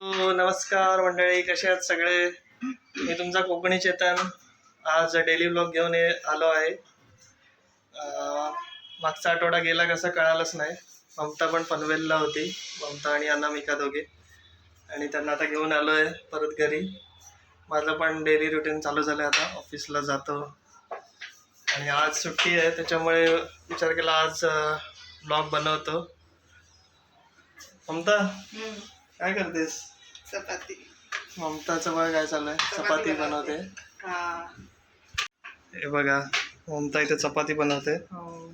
हो, नमस्कार मंडळी कसे आहेत सगळे? मी तुमचा कोकणी चेतन. आज डेली ब्लॉग घेऊन ये आलो आहे. मागचा आठवडा गेला कसं कळालंच नाही. ममता पण पनवेलला होती. ममता आणि अनामिका दोघे. आणि त्यांना आता घेऊन आलो आहे परत घरी. माझं पण डेली रुटीन चालू झालं आहे आता. ऑफिसला जातो. आणि आज सुट्टी आहे त्याच्यामुळे विचार केला आज ब्लॉग बनवतो. ममता? काय करतेस? चपाती. ममताचं बघा काय चालू आहे चपाती बनवते. हा. बघा ममता इथे चपाती बनवते. हो.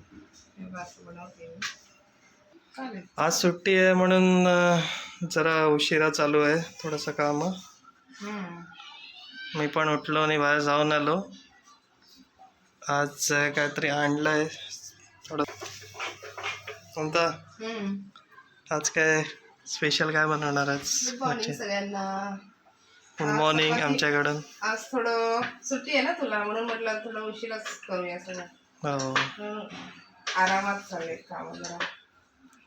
आज सुट्टी आहे म्हणून जरा उशिरा चालू आहे थोडंसं काम. मी पण उठलो आणि बाहेर जाऊन आलो. आज काहीतरी आणलं आहे थोडं ममता. आज काय स्पेशल काय बनवणार आज? सगळ्यांना. गुड मॉर्निंग आमच्याकडून. आज थोडं सुट्टी आहे ना तुला म्हणून म्हटलं थोडं उशिराच करूया सगळं हो. आरामात चालले काम जरा.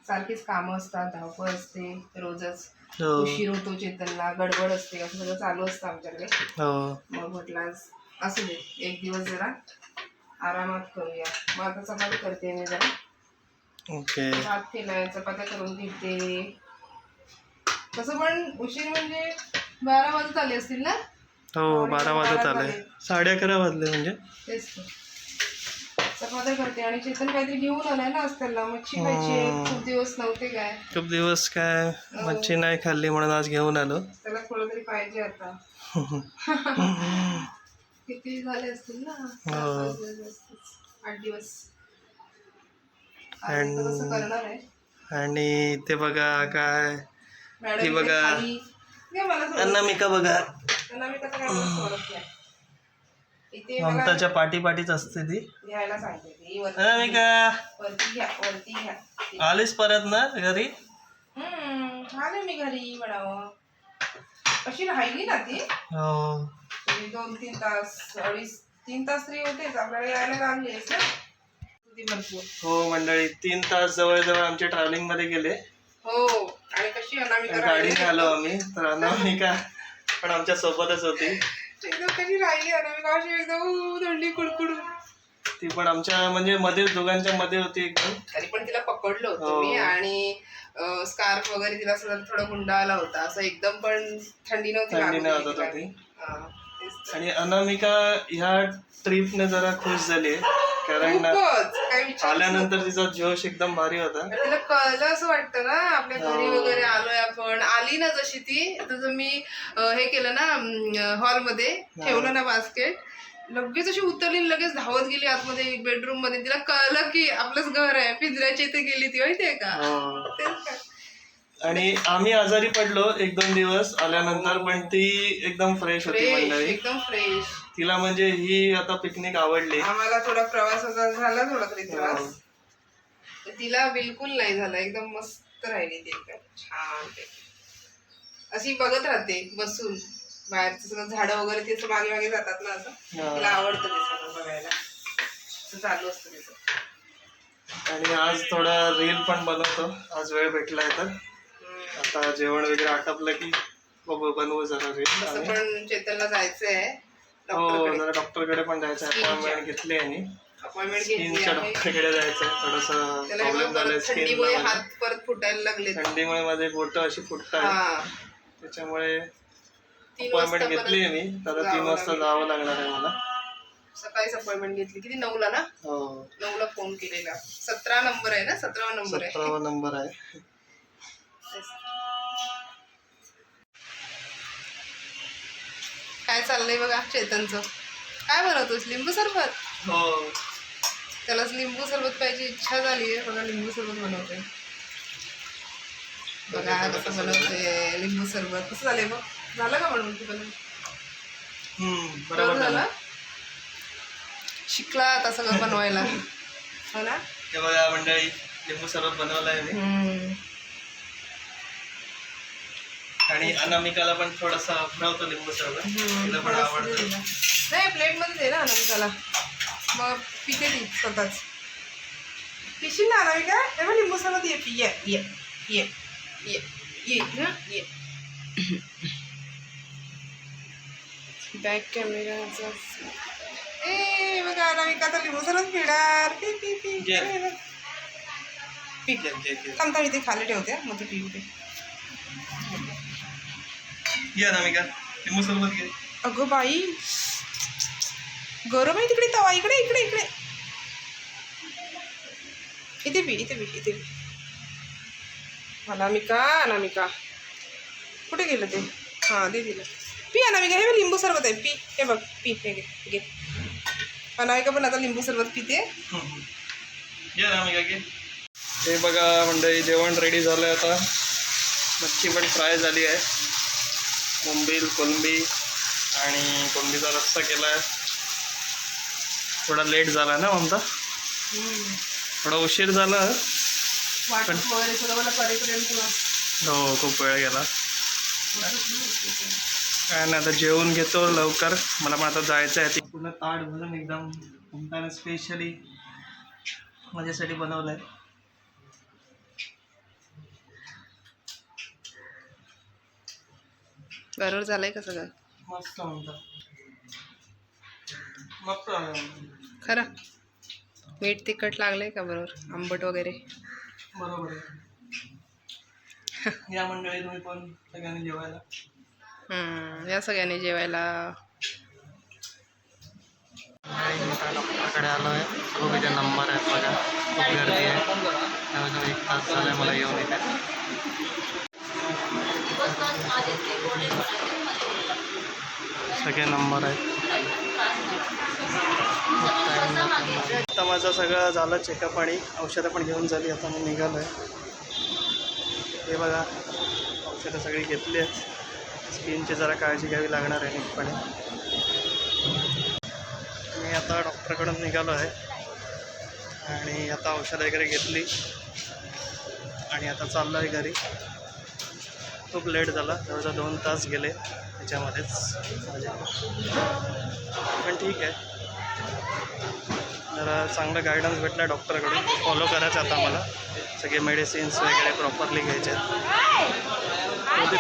सारखीच कामं असतात धावपळ असते रोजच हो. उशीर होतो चेतनला गडबड असते असं सगळं चालू असतं आमच्याकडे. हो. मग म्हटलं आज असू दे एक दिवस जरा आरामात करूया. मग आता चपाती करते मी जरा. ओके. भात केलाय चपात्या करून घेते. तसं पण उशीर म्हणजे बारा वाजत आले असतील ना? हो बारा वाजत बारा आले. झाले. साडे अकरा वाजले म्हणजे. तेच तर. चपात्या करते आणि चेतन काहीतरी घेऊन आलाय ना आज त्याला. मच्छी खायची आहे. खूप दिवस नव्हते काय? खूप दिवस काय मच्छी नाही खाल्ली म्हणून आज घेऊन आलो. त्याला थोडं तरी पाहिजे आता. किती झाले असतील ना? चार, हो. पाच दिवस. आठ आणि ते बघा काय इथे बघा. अनामिका बघा. ममताच्या पाठी पाठीच असते ती. अनामिका वरती घ्या वरती घ्या. आलीस परत ना घरी? हम्म आले मी घरी म्हणावं. अशी राहिली ना ती? हो. दोन तीन तास अडीच तीन तास तरी होतेच. आपल्याला यायला लागलेच ना? हो मंडळी तीन तास जवळजवळ आमच्या ट्रॅव्हलिंगमध्ये गेले. हो आणि कशी अनामिका गाडीने राहिली आलो आम्ही तर अनामिका पण आमच्या सोबतच होती एकदम कशी राहिली अनामिका अशी एकदम थंडी कुडकुड ती पण आमच्या म्हणजे मध्ये दोघांच्या मध्ये होती एकदम तरी पण तिला पकडलं होतं हो. मी आणि स्कार्फ वगैरे तिला असं थोडा गुंडा आला होता असं एकदम पण थंडी नव्हती थंडी लागू नाही दिली वाजत तिला होती. मी. तेच तर. आणि अनामिका ह्या ट्रिपने जरा खुश झाली कारण खूपच. विचार आल्यानंतर तिचा जोश एकदम भारी होता. तिला कळलं असं वाटतं ना आपल्या घरी हो. वगैरे आलोय आपण. आली ना जशी ती तसं मी अं, हे केलं ना हॉलमध्ये ठेवलं ना बास्केट. लगेच अशी उतरली आणि लगेच धावत गेली आतमध्ये बेडरूममध्ये. तिला कळलं की आपलंच घर आहे. पिंजऱ्याच्या इथे गेली ती माहितीये का? हो. आणि आम्ही आजारी पडलो एक दोन दिवस आल्यानंतर पण ती एकदम फ्रेश होती फ्रेश मंडळी. एकदम फ्रेश तिला म्हणजे ही आता पिकनिक आवडली. आम्हाला थोडा प्रवासाचा झाला थोडा तरी हो. त्रास. तर तिला बिलकुल नाही झाला. एकदम मस्त राहिली ती एकदम. छान अशी बघत राहते बसून. बाहेरचं सगळं झाडं वगैरे ते असं मागे मागे जातात ना असं. तिला आवडतं ते सगळं बघायला. असं चालू असतं तिचं. आणि आज थोडा रील पण बनवतो. आज वेळ भेटलाय तर. आता जेवण वगैरे आटपलं की बघू बनवू जरा रील पण चेतनला जायचंय. हो जरा डॉक्टरकडे पण जायचं. अपॉइंटमेंट घेतली आहे अपॉइंटमेंट घेतली स्किनच्या आहे. डॉक्टरकडे जायचं थोडस त्याला प्रॉब्लेम एवढं झालाय परत थंडीमुळे स्किन हात परत फुटायला लागले थंडीमुळे माझे बोट अशी फुटत आहेत हा. त्याच्यामुळे तीन अपॉइंटमेंट वाजता घेतली आहे मी. आता तीन जावं वाजता लागेल. जावं लागणार आहे मला. सकाळीच अपॉइंटमेंट घेतली. किती? नऊला ना? हो. नऊला फोन केलेला. सतरा नंबर आहे ना? सतरावा नंबर आहे. सतरावा नंबर आहे. काय चाललंय बघा चेतनचं. काय बनवतोस लिंबू सरबत? हो. त्यालाच लिंबू सरबत पाहिजे इच्छा झाली आहे. बघा लिंबू सरबत बनवते. बघा कसं बनवते लिंबू सरबत. कसं झालंय बघ? झालं का बनवून तू बनवून? झालं. शिकला आता सगळं बनवायला. हो ना? हे बघा मंडळी लिंबू सरबत बनवलंय मी. आणि अनामिकाला पण थोडासा बनवतो लिंबू सरबत हम्म, तिला पण आवडतं. ना. नाही प्लेटमध्ये दे ना अनामिकाला. मग पिते ती स्वतःच पिशील ना अनामिका? तेव्हा लिंबू सरबत ये ये ये ये ये ये हं, ये. बॅक कॅमेरा ए बघा अनामिका तर लिंबू सरच पिणार. पी पी पी. घे. अरे बघ. पी. घे, घे, घे. थांब थांब इथे खाली ठेवते मग तू पिऊ दे घे अनामिका लिंबू सरबत घे अगं बाई गरम आहे तिकडे तवा इकडे इकडे इकडे। इथे पी इथे पी इथे पी अनामिका अनामिका कुठे गेलं ते हाँ दे दिलं पी अनामिका हे लिंबू सरबत आहे पी हे बघ पी हे घे घे अनामिका पण आता लिंबू सरबत पिते। घे अनामिका घे हे बघा मंडळी जेवण रेडी झालं आता. मच्छी पण फ्राय झाली आहे. मुंबईल कोलंबी आणि कोलंबीचा रस्सा केला आहे थोडा लेट झाला ना ममता? थोडा उशीर झाला. करेपर्यंत हो खूप वेळ गेला. काय नाही आता जेवून घेतो लवकर. मला पण आता जायचं आहे. ते पूर्ण ताट भरून एकदम ममताने स्पेशली माझ्यासाठी बनवलं आहे बरोबर झालंय का सगळं मस्त मस्त. खरं? मीठ तिखट लागलंय का बरोबर? आंबट वगैरे? बरोबर आहे. या मंडळी तुम्ही पण सगळ्यांनी जेवायला. हम्म, या सगळ्यांनी जेवायला. आलो आहे खूप इथे नंबर आहेत बघा. खूप गर्दी आहे. एक तास झाला मला येऊन इथे. सगळे नंबर आहेत. आता माझं सगळं झालं चेकअप आणि औषधं पण घेऊन झाली आता मी निघालो आहे हे बघा औषधं सगळी घेतली आहेत. स्किनची जरा काळजी घ्यावी लागणार आहे नीटपणे. मी आता डॉक्टरकडून निघालो आहे आणि आता औषधं वगैरे घेतली. आणि आता चाललो आहे घरी. खूप लेट झाला जवळजवळ दोन तास गेले त्याच्यामध्येच. पण ठीक आहे. जरा चांगलं गायडन्स भेटला डॉक्टरकडून फॉलो करायचं आता मला सगळे मेडिसिन्स वगैरे प्रॉपरली घ्यायचे आहेत.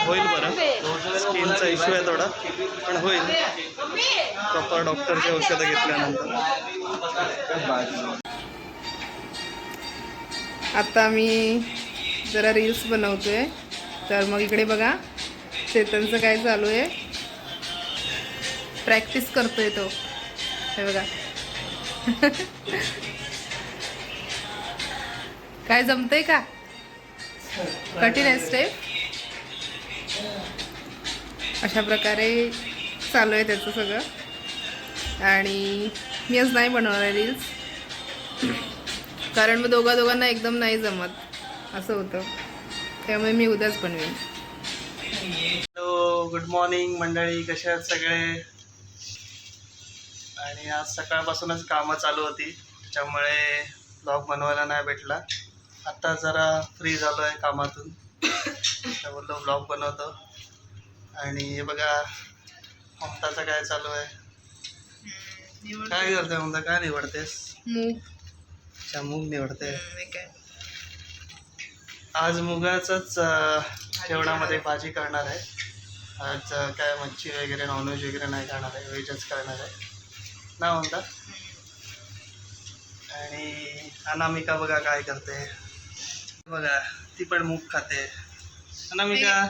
होईल बरं. स्किनचा इश्यू आहे थोडा पण होईल. प्रॉपर डॉक्टरची औषधं घेतल्यानंतर. आता मी जरा रील्स बनवतोय. तर मग इकडे बघा चेतनचं काय चालू आहे. प्रॅक्टिस करतोय तो. हे बघा. काय जमतंय का? कठीण आहे स्टेप अशा प्रकारे चालू आहे त्याचं सगळं. आणि मी आज नाही बनवणार रील्स कारण मग दोघा दोघांना एकदम नाही जमत. असं होतं. त्यामुळे मी उद्याच बनवेन. हॅलो गुड मॉर्निंग मंडळी कसे आहेत सगळे? आणि आज सकाळपासूनच कामं चालू होती त्याच्यामुळे ब्लॉग बनवायला नाही भेटला. आता जरा फ्री झालो आहे कामातून बोललो ब्लॉग बनवतो. आणि हे बघा ममताचं काय चालू आहे? काय करते ममता काय निवडतेस? मूग. अच्छा मूग निवडते आज मुगाचाच जेवणामध्ये भाजी करणार आहे. आज काय मच्छी वगैरे नॉनव्हेज वगैरे नाही खाणार आहे. व्हेजच करणार आहे. ना म्हणता? आणि अनामिका बघा काय करते. बघा ती पण मूग खाते. अनामिका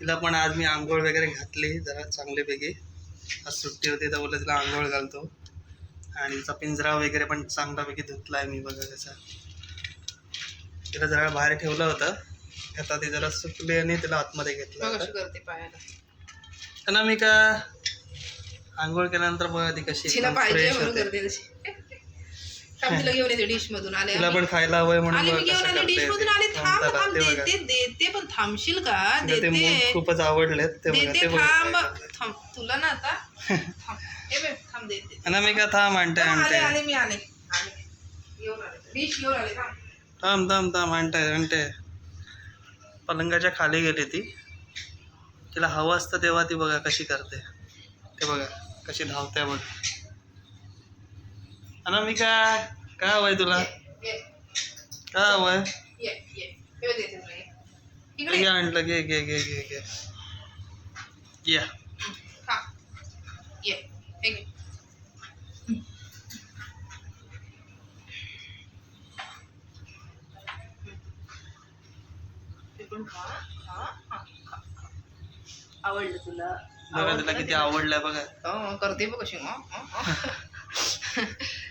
तिला पण आज मी आंघोळ वगैरे घातली जरा चांगलीपैकी आज सुट्टी होती तर बोललं तिला आंघोळ घालतो. आणि तिचा पिंजरा वगैरे पण चांगल्यापैकी धुतला आहे मी बघा त्याचा तिला जरा बाहेर ठेवलं होतं. आता ती जरा सुकली आणि तिला आतमध्ये घेतलं होतं. करते पायाला? अनामिका आंघोळ केल्यानंतर बघा ती कशी तिला एकदम पाहिजे fresh म्हणून होते. करते तशी. थांब तिला घेऊन येते डिश मधून. आले तिला पण खायला हवंय म्हणून आले बघा मी घेऊन कसं आले करते डिश मधून ती. आले. थांब बघा. देते देते पण थांबशील का? तिला ते मूग देते खूपच आवडलेत ते बघा देते ते बघा. थांब. थांब तुला ना आता. थांब. बघ थांब देते. अनामिका थांब आणते आले आणते आले मी आले. आले. घेऊन आले. डिश घेऊन आले थांब. थांब थांब थांब आणते आणते पलंगाच्या खाली गेली ती. तिला हवं असतं तेव्हा ती बघा कशी करते. ते बघा कशी धावते बघ. अनामिका काय? हवंय तुला? ये काय हवंय तुला ये. इकडे घे आणलं घे घे घे घे घे. या हा ये हे घे. ते पण खा, खा, खा, खा, खा. आवडलं तुला? बघा तुला किती आवडलंय बघा. हो, करते बघ कशी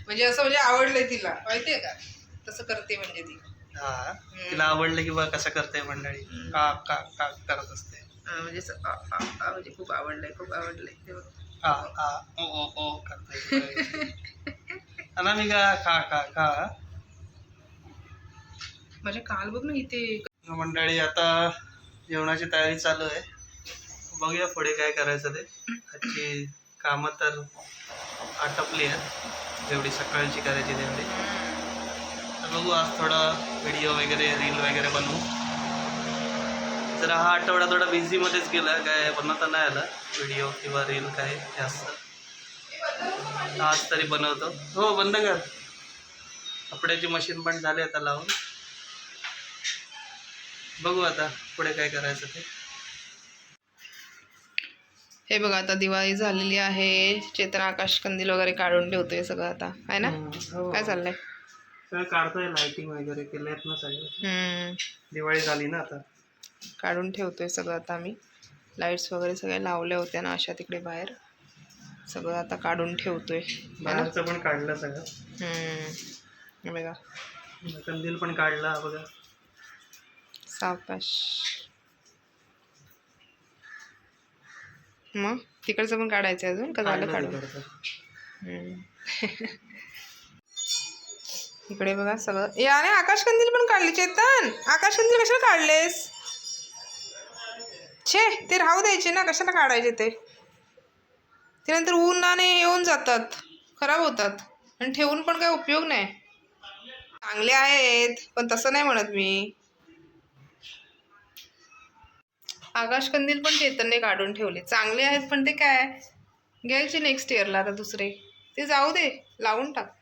म्हणजे असं म्हणजे आवडलंय तिला माहितीये का? तसं करते म्हणजे ती. हा तिला आवडलं की बघ कसं करते मंडळी. का का का करत असते. अं, म्हणजे असं, आ, आ, आ, म्हणजे खूप आवडलंय खूप आवडलंय ते बघ. आ आ ओ ओ ओ करते अनामिका खा खा खा. म्हणजे काल बघ ना इथे मंडळी आता जेवणाची तयारी चालू आहे. बघूया पुढे काय करायचं ते. आजची कामं तर आटपली आहेत. जेवढी सकाळची करायची तेवढी. तर बघू आज थोडा व्हिडिओ वगैरे रील वगैरे बनवू. जरा हा आठवडा थोडा बिझीमध्येच गेला. काय बनवता नाही आला. व्हिडिओ किंवा रील काय जास्त. आज तरी बनवतो. हो बंद कर. कपड्याची मशीन पण झाली आता लावून. बघू आता पुढे काय करायचं ते. हे बघा आता दिवाळी झालेली आहे. चेतन आकाश कंदील वगैरे काढून ठेवतोय सगळं आता. आहे ना? हो. काय चाललंय? सगळं काढतोय लाइटिंग वगैरे केलेत ना सगळं. हम्म. दिवाळी झाली ना आता. काढून ठेवतोय सगळं आता आम्ही. लाईट्स वगैरे सगळ्या लावल्या होत्या ना अशा तिकडे बाहेर. सगळं आता काढून ठेवतोय. है ना? बाहेरचं पण काढलं सगळं. हम्म. हे बघा. कंदील पण काढला हा बघा. सावकाश मग? तिकडचं पण काढायचं अजून? का झालं काढून. इकडे बघा सगळं. याने आकाश कंदील पण काढले चेतन. आकाश कंदील कशाला काढलेस? छे ते राहू द्यायचे ना कशाला काढायचे ते? ते नंतर उन्हाने येऊन जातात. खराब होतात. आणि ठेवून पण काय उपयोग नाही. चांगले आहेत पण तसं नाही म्हणत मी. आकाश कंदील पण चेतनने काढून ठेवले. चांगले आहेत पण ते काय? घ्यायचे नेक्स्ट इयरला आता दुसरे. ते जाऊ दे लावून टाक.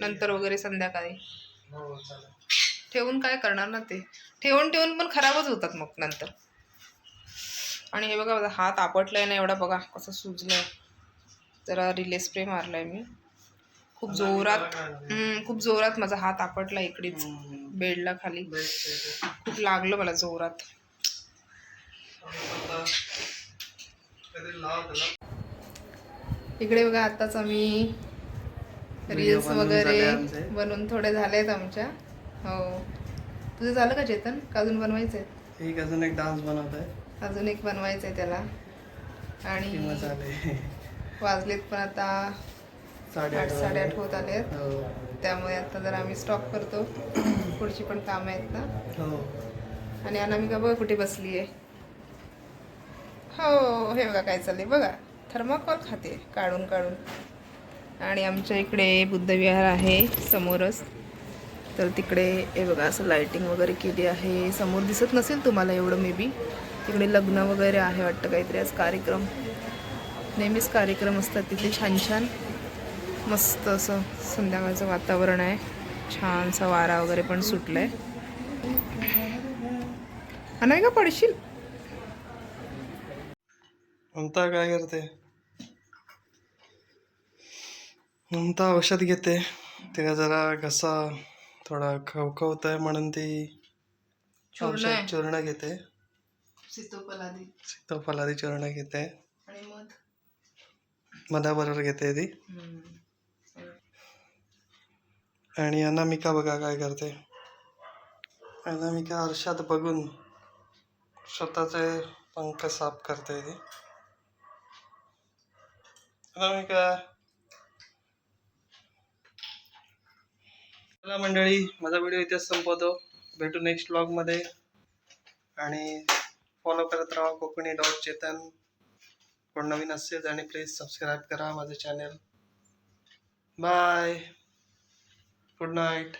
नंतर वगैरे संध्याकाळी. हो ठेवून काय करणार ना ते? ठेवून ठेवून पण खराबच होतात मग नंतर. आणि हे बघा माझा हात आपटलाय ना एवढा बघा कसं सुजलंय. जरा रिले स्प्रे मारलाय मी. खूप जोरात खूप जोरात माझा हात आपटला इकडेच. बेडला खाली. खूप लागलं मला जोरात. इकडे बघा आताच आम्ही रील्स वगैरे. बनवून थोडे झाले आहेत आमच्या. हो. तुझं झालं का चेतन? का अजून बनवायचं आहे एक अजून एक डान्स बनवत आहे अजून एक बनवायचं आहे त्याला. आणि वाजलेत पण आता आठ साडेआठ होत आले आहेत हो. त्यामुळे आता जर आम्ही स्टॉप करतो. पुढची पण कामं आहेत ना. हो. आणि अनामिका बघ कुठे बसली आहे हो हे बघा काय चाललंय. बघा थर्माकॉल खाते काढून काढून. आणि आमच्या इकडे बुद्धविहार आहे समोरच. तर तिकडे हे बघा असं लाईटिंग वगैरे केली आहे. समोर दिसत नसेल तुम्हाला एवढं मे बी तिकडे लग्न वगैरे आहे वाटतं काहीतरी आज कार्यक्रम. नेहमीच कार्यक्रम असतात तिथे छान छान. मस्त असं संध्याकाळचं वातावरण आहे. छानसा वारा वगैरे पण सुटलं नाही का पडशील? ममता काय करते? ममता औषध घेते. तिला जरा घसा थोडा खवखवत आहे म्हणून ती चूर्ण औषध आहे. चूर्ण घेते. सीताफलादी. चूर्ण घेते. मधाबरोबर घेते ती. आणि अनामिका बघा काय करते. अनामिका आरशात बघून स्वतःचे पंख साफ करते ती. चला मंडळी माझा व्हिडिओ इथेच संपवतो. भेटू नेक्स्टमध्ये. आणि फॉलो करत राहा कोकणी डॉट चेतन. कोण नवीन असेल आणि प्लीज सबस्क्राईब करा माझं चॅनल बाय गुड नाईट